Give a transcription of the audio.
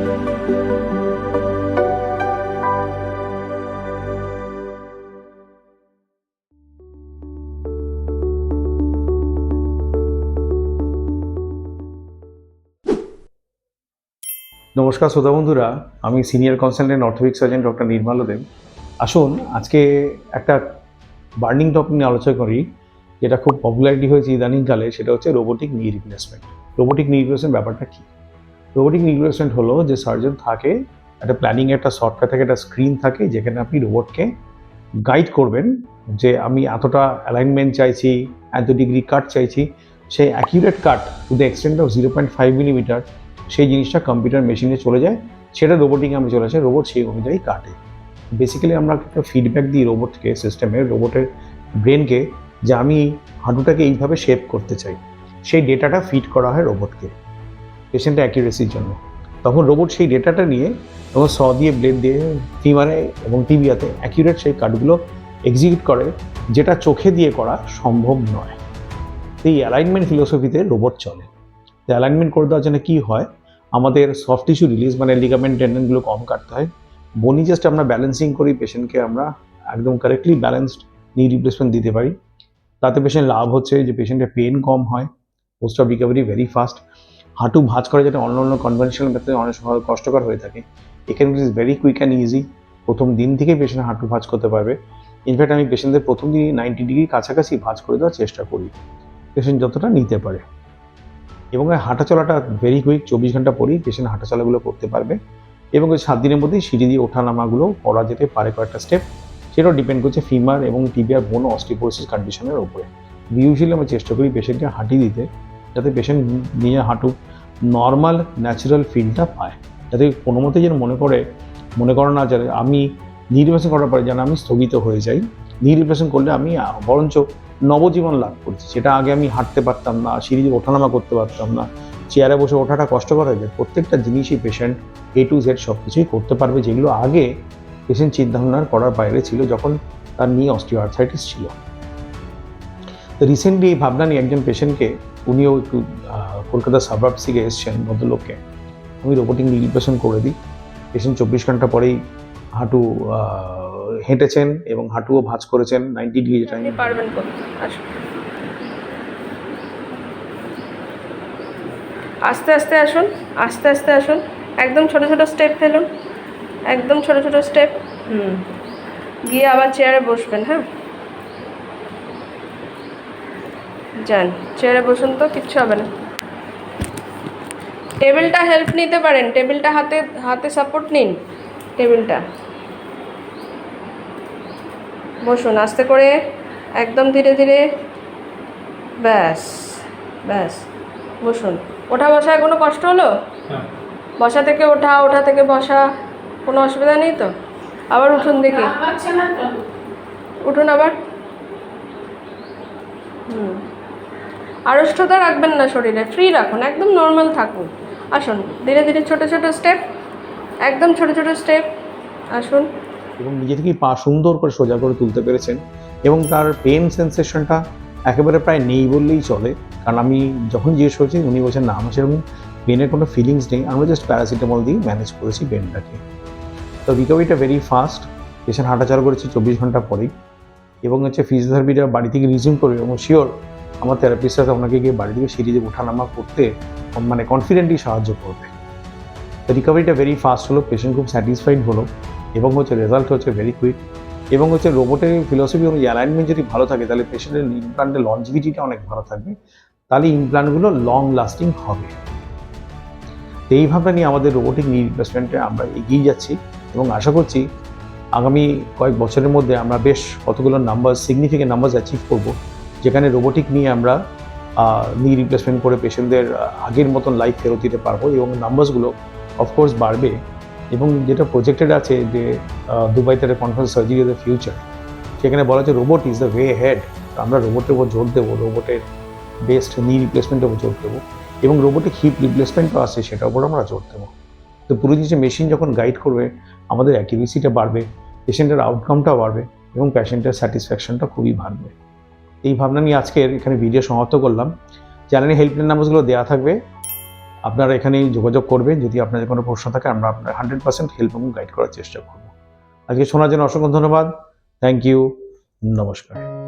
নমস্কার শ্রোতা বন্ধুরা, আমি senior consultant orthopaedic surgeon doctor Nirmal Deb. আসুন, আজকে একটা বার্নিং টপিক নিয়ে আলোচনা করি, যেটা খুব পপুলারিটি হয়েছে ইদানিংকালে, সেটা হচ্ছে রোবোটিক নি রিপ্লেসমেন্ট রোবোটিক নি রিপ্লেসমেন্ট ব্যাপারটা কী? রোবোটিক নি হলো যে সার্জন থাকে, একটা প্ল্যানিং একটা সফটওয়্যার থাকে, একটা স্ক্রিন থাকে, যেখানে আপনি রোবটকে গাইড করবেন যে আমি এতটা অ্যালাইনমেন্ট চাইছি, এত ডিগ্রি কাট চাইছি। সেই accurate cut to the extent of zero point five millimetre সেই জিনিসটা কম্পিউটার মেশিনে চলে যায়। সেটা রোবোটিং আমি চলে আসে রোবট সেই অনুযায়ী কাটে বেসিক্যালি আমরা একটা ফিডব্যাক দিই রোবটকে সিস্টেমে রোবটের ব্রেনকে যে আমি হাঁটুটাকে এইভাবে শেপ করতে চাই। সেই ডেটাটা ফিট করা হয় রোবটকে পেশেন্টের অ্যাকিউরেসির জন্য। তখন রোবট সেই ডেটাটা নিয়ে এবং স দিয়ে ব্লেড দিয়ে ফিমারে এবং টিবিয়াতে অ্যাকিউরেট সেই কার্ডগুলো এক্সিকিউট করে, যেটা চোখে দিয়ে করা সম্ভব নয়। এই অ্যালাইনমেন্ট ফিলোসফিতে রোবট চলে। অ্যালাইনমেন্ট করে দেওয়ার জন্য কী হয়? আমাদের সফট টিস্যু রিলিজ মানে লিগামেন্ট টেন্ডনগুলো কম কাটতে হয়। বনি জাস্ট আমরা ব্যালেন্সিং করি পেশেন্টকে আমরা একদম কারেক্টলি ব্যালেন্সড নি রিপ্লেসমেন্ট দিতে পারি। তাতে পেশেন্ট লাভ হচ্ছে যে পেশেন্টের পেন কম হয়। Post of recovery very fast হাঁটু ভাঁজ করা যেটা অন্য অন্য কনভেনশনাল মেথডে অনেক সময় কষ্টকর হয়ে থাকে। এখানে is very quick and easy প্রথম দিন থেকেই পেশেন্ট হাঁটু ভাঁজ করতে পারবে। ইনফ্যাক্ট আমি পেশেন্টদের প্রথম দিনই নাইনটি ডিগ্রি কাছাকাছি ভাঁজ করে দেওয়ার চেষ্টা করি। পেশেন্ট যতটা নিতে পারে। এবং হাঁটা চলাটা ভেরি কুইক চব্বিশ ঘণ্টা পরেই পেশেন্ট হাঁটা চলাগুলো করতে পারবে। এবং ওই সাত দিনের মধ্যেই সিঁড়ি দিয়ে ওঠা নামাগুলো করা যেতে পারে কয়েকটা স্টেপ সেটাও ডিপেন্ড করছে ফিমার এবং টিবিয়ার বোন অস্টিপোসিস কন্ডিশনের ওপরে ইউজুয়ালি আমরা চেষ্টা করি পেশেন্টকে হাঁটি দিতে, যাতে পেশেন্ট নিয়ে হাঁটু নর্মাল ন্যাচারাল ফিলটা পায়। যাতে কোনো মতে যেন মনে করে মনে করো না যে আমি নির্বাচন করার পরে যেন আমি স্থগিত হয়ে যাই। নির্বাচন করলে আমি, বরঞ্চ নবজীবন লাভ করছি। সেটা আগে আমি হাঁটতে পারতাম না, সিঁড়ি ওঠানামা করতে পারতাম না। চেয়ারে বসে ওঠাটা কষ্টকর হয়ে যায়। প্রত্যেকটা জিনিসই পেশেন্ট এ টু জেড সব কিছুই করতে পারবে, যেগুলো আগে পেশেন্ট চিন্তাভাবনার করার বাইরে ছিল, যখন তার নি অস্টিওআর্থাইটিস ছিল। রিসেন্টলি এই ভাবনা নিয়ে একজন পেশেন্টকে উনিও একটু কলকাতা সাবাব থেকে এসছেন ভদ্রলোককে। আমি রোবোটিক রিপ্লেসমেন্ট করে দিই। পেশেন্ট চব্বিশ ঘণ্টা পরেই হাঁটু হেঁটেছেন এবং হাঁটুও ভাঁজ করেছেন নাইনটি ডিগ্রি আপনি পারবেন আস্তে আস্তে আসুন, আস্তে আস্তে আসুন। একদম ছোট ছোট স্টেপ ফেলুন। একদম ছোট ছোট স্টেপ হুম। গিয়ে আবার চেয়ারে বসবেন হ্যাঁ? যান চেয়ারে বসুন তো কিচ্ছু হবে না। টেবিলটা হেল্প নিতে পারেন টেবিলটা হাতে হাতে সাপোর্ট নিন টেবিলটা। বসুন আস্তে করে একদম ধীরে ধীরে। ব্যাস ব্যাস বসুন। ওঠা বসায় কোনো কষ্ট হলো? বসা থেকে ওঠা ওঠা থেকে বসা কোনো অসুবিধা নেই তো? আবার উঠুন দেখি। উঠুন আবার। হুম। আড়ষ্টতা রাখবেন না শরীরে ফ্রি রাখুন, একদম নর্মাল থাকুন। আসুন, ধীরে ধীরে ছোট ছোট স্টেপ একদম ছোট ছোট স্টেপ আসুন। এবং নিজে থেকেই পা সুন্দর করে সোজা করে তুলতে পেরেছেন এবং তার পেন সেন্সেশনটা একেবারে প্রায় নেই বললেই চলে। কারণ আমি যখন জিজ্ঞেস করছি, উনি বলছেন, না, আমার সেরকম পেনের কোনো ফিলিংস নেই। আমরা জাস্ট প্যারাসিটামল দিয়ে ম্যানেজ করেছি পেনটাকে তো রিকভারিটা ভেরি ফাস্ট পেশেন্ট হাঁটাচলা করেছি চব্বিশ ঘণ্টা পরেই এবং হচ্ছে ফিজিওথেরাপিটা বাড়ি থেকে রিজিউম করবে এবং শিওর আমার থেরাপিস্ট সাথে আপনাকে গিয়ে বাড়ি থেকে সিঁড়িতে ওঠানামা করতে মানে কনফিডেন্টলি সাহায্য করবে। রিকভারিটা ভেরি ফাস্ট হলো পেশেন্ট খুব স্যাটিসফাইড হলো এবং হচ্ছে রেজাল্ট হচ্ছে ভেরি কুইক এবং হচ্ছে রোবটের ফিলোসফি অনুযায়ী অ্যালাইনমেন্ট যদি ভালো থাকে, তাহলে পেশেন্টের ইমপ্লান্টের লঞ্জিভিটিটা অনেক ভালো থাকবে। তাহলে ইমপ্লান্টগুলো লং লাস্টিং হবে। তো এই ভাবনা নিয়ে আমাদের রোবোটিক নি রিপ্লেসমেন্টে আমরা এগিয়ে যাচ্ছি এবং আশা করছি আগামী কয়েক বছরের মধ্যে আমরা বেশ কতগুলো নাম্বার সিগনিফিকেন্ট নাম্বার অ্যাচিভ করব। যেখানে রোবোটিক নিয়ে আমরা নি রিপ্লেসমেন্ট করে পেশেন্টদের আগের মতন লাইফ ফেরত দিতে পারব এবং নাম্বারসগুলো অফকোর্স বাড়বে এবং যেটা প্রজেক্টেড আছে যে দুবাইতে একটা কনফারেন্স সার্জারি দ্য ফিউচার সেখানে বলা হচ্ছে robot is the way ahead আমরা রোবটের উপর জোর দেবো রোবটের বেস্ট নি রিপ্লেসমেন্টের উপর জোর দেবো এবং রোবোটিক হিপ রিপ্লেসমেন্টও আছে, সেটার উপর আমরা জোর দেবো। তো পুরো জিনিসে মেশিন যখন গাইড করবে, আমাদের অ্যাকিউরেসিটা বাড়বে পেশেন্টের আউটকামটাও বাড়বে এবং পেশেন্টের স্যাটিসফ্যাকশনটা খুবই বাড়বে। এই ভাবনা নিয়ে আজকের এখানে ভিডিও সমাপ্ত করলাম। চ্যানেলে হেল্পলাইন নাম্বারগুলো দেওয়া থাকবে। আপনারা এখানে যোগাযোগ করবেন। যদি আপনাদের কোনো প্রশ্ন থাকে, আমরা আপনার হান্ড্রেড পার্সেন্ট হেল্প এবং গাইড করার চেষ্টা করব। আজকে শোনার জন্য অসংখ্য ধন্যবাদ। থ্যাংক ইউ নমস্কার।